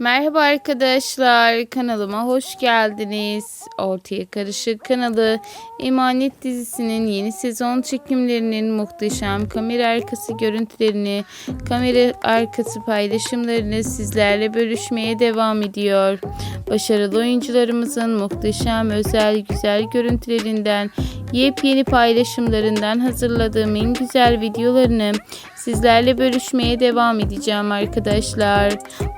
Merhaba arkadaşlar, kanalıma hoş geldiniz. Ortaya Karışık kanalı Emanet dizisinin yeni sezon çekimlerinin muhteşem kamera arkası görüntülerini, kamera arkası paylaşımlarını sizlerle bölüşmeye devam ediyor. Başarılı oyuncularımızın muhteşem, özel, güzel görüntülerinden, yepyeni paylaşımlarından hazırladığım en güzel videolarını sizlerle bölüşmeye devam edeceğim arkadaşlar.